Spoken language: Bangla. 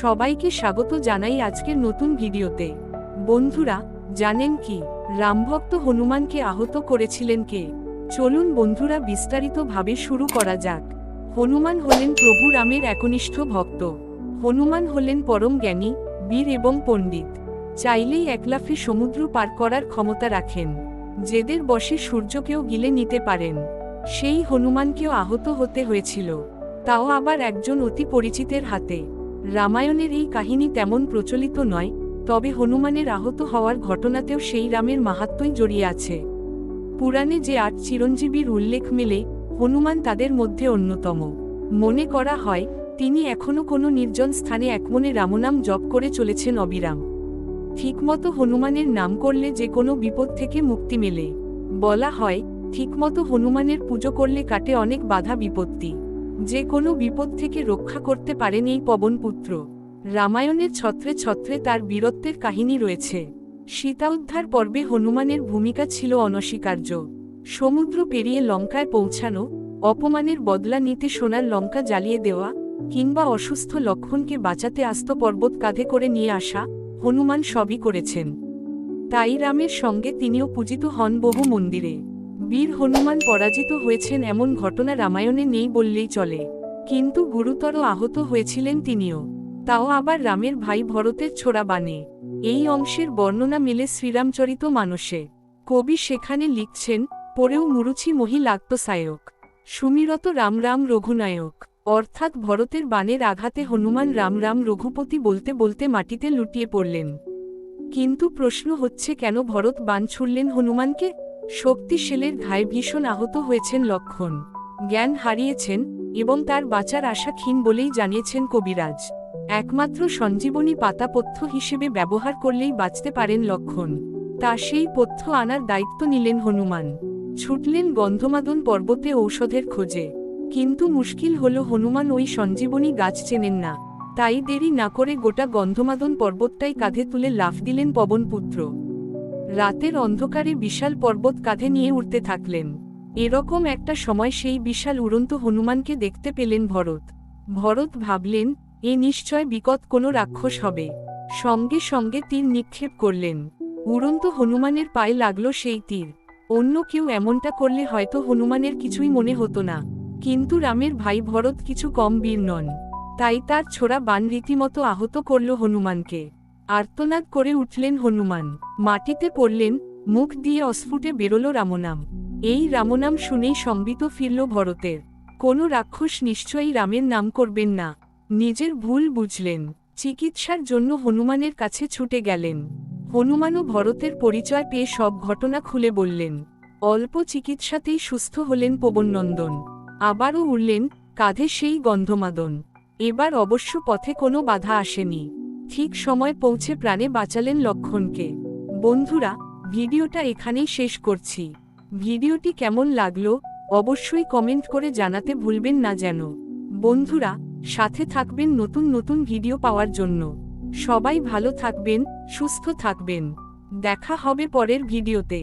সবাইকে স্বাগত জানাই আজকের নতুন ভিডিওতে। বন্ধুরা, জানেন কি? রামভক্ত হনুমানকে আহত করেছিলেন কে? চলুন বন্ধুরা বিস্তারিতভাবে শুরু করা যাক। হনুমান হলেন প্রভু রামের একনিষ্ঠ ভক্ত। হনুমান হলেন পরম জ্ঞানী, বীর এবং পণ্ডিত। চাইলেই একলাফে সমুদ্র পার করার ক্ষমতা রাখেন। যেদের বসে সূর্যকেও গিলে নিতে পারেন। সেই হনুমানকেও আহত হতে হয়েছিল। তাও আবার একজন অতি পরিচিতের হাতে। রামায়ণের এই কাহিনী তেমন প্রচলিত নয়, তবে হনুমানের আহত হওয়ার ঘটনাতেও সেই রামের মাহাত্ম্যই জড়িয়ে আছে। পুরাণে যে আট চিরঞ্জীবীর উল্লেখ মেলে, হনুমান তাদের মধ্যে অন্যতম। মনে করা হয়, তিনি এখনও কোনো নির্জন স্থানে একমনে রামনাম জপ করে চলেছেন অবিরাম। ঠিকমতো হনুমানের নাম করলে যে কোনো বিপদ থেকে মুক্তি মেলে। বলা হয়, ঠিকমতো হনুমানের পুজো করলে কাটে অনেক বাধা বিপত্তি। যে কোনো বিপদ থেকে রক্ষা করতে পারেন এই পবনপুত্র। রামায়ণের ছত্রে ছত্রে তার বীরত্বের কাহিনী রয়েছে। সীতা উদ্ধার পর্বে হনুমানের ভূমিকা ছিল অনস্বীকার্য। সমুদ্র পেরিয়ে লঙ্কায় পৌঁছানো, অপমানের বদলা নিতে সোনার লঙ্কা জ্বালিয়ে দেওয়া, কিংবা অসুস্থ লক্ষণকে বাঁচাতে আস্ত পর্বত কাঁধে করে নিয়ে আসা, হনুমান সবই করেছেন। তাই রামের সঙ্গে তিনিও পূজিত হন বহু মন্দিরে। বীর হনুমান পরাজিত হয়েছেন এমন ঘটনা রামায়ণে নেই বললেই চলে। কিন্তু গুরুতর আহত হয়েছিলেন তিনিও। তাও আবার রামের ভাই ভরতের ছোড়া বানে এই অংশের বর্ণনা মিলে শ্রীরামচরিত মানসে। কবি সেখানে লিখছেন, পরেও মুরুচি মহিলাত্মসায়ক সুমিরত রাম রাম রঘুনায়ক। অর্থাৎ ভরতের বানের আঘাতে হনুমান রাম রাম রঘুপতি বলতে বলতে মাটিতে লুটিয়ে পড়লেন। কিন্তু প্রশ্ন হচ্ছে, কেন ভরত বান ছুড়লেন হনুমানকে? শক্তিশীলের ঘায়ে ভীষণ আহত হয়েছেন লক্ষণ। জ্ঞান হারিয়েছেন এবং তার বাঁচার আশা ক্ষীণ বলেই জানিয়েছেন কবিরাজ। একমাত্র সঞ্জীবনী পাতা পথ্য হিসেবে ব্যবহার করলেই বাঁচতে পারেন লক্ষণ। তা সেই পথ্য আনার দায়িত্ব নিলেন হনুমান। ছুটলেন গন্ধমাদন পর্বতে ঔষধের খোঁজে। কিন্তু মুশকিল হল হনুমান ওই সঞ্জীবনী গাছ চেনেন না। তাই দেরি না করে গোটা গন্ধমাদন পর্বতটাই কাঁধে তুলে লাফ দিলেন পবনপুত্র। রাতের অন্ধকারে বিশাল পর্বত কাঁধে নিয়ে উঠতে থাকলেন। এরকম একটা সময় সেই বিশাল উড়ন্ত হনুমানকে দেখতে পেলেন ভরত। ভরত ভাবলেন, এ নিশ্চয় বিকট কোনো রাক্ষস হবে। সঙ্গে সঙ্গে তীর নিক্ষেপ করলেন। উড়ন্ত হনুমানের পায়ে লাগল সেই তীর। অন্য কেউ এমনটা করলে হয়তো হনুমানের কিছুই মনে হতো না। কিন্তু রামের ভাই ভরত কিছু কম বীর নন। তাই তার ছোড়া বান রীতিমতো আহত করল হনুমানকে। আর্তনাদ করে উঠলেন হনুমান। মাটিতে পড়লেন, মুখ দিয়ে অস্ফুটে বেরোল রামনাম। এই রামনাম শুনেই সম্বিত ফিরল ভরতের। কোনো রাক্ষস নিশ্চয়ই রামের নাম করবেন না। নিজের ভুল বুঝলেন। চিকিৎসার জন্য হনুমানের কাছে ছুটে গেলেন। হনুমানও ভরতের পরিচয় পেয়ে সব ঘটনা খুলে বললেন। অল্প চিকিৎসাতেই সুস্থ হলেন পবননন্দন আবারও উড়লেন, কাঁধে সেই গন্ধমাদন। এবার অবশ্য পথে কোনো বাধা আসেনি। ঠিক সময় পৌঁছে প্রাণে বাঁচালেন লক্ষণকে। বন্ধুরা, ভিডিওটা এখানেই শেষ করছি। ভিডিওটি কেমন লাগল, অবশ্যই কমেন্ট করে জানাতে ভুলবেন না যেন। বন্ধুরা, সাথে থাকবেন নতুন নতুন ভিডিও পাওয়ার জন্য। সবাই ভালো থাকবেন, সুস্থ থাকবেন। দেখা হবে পরের ভিডিওতে।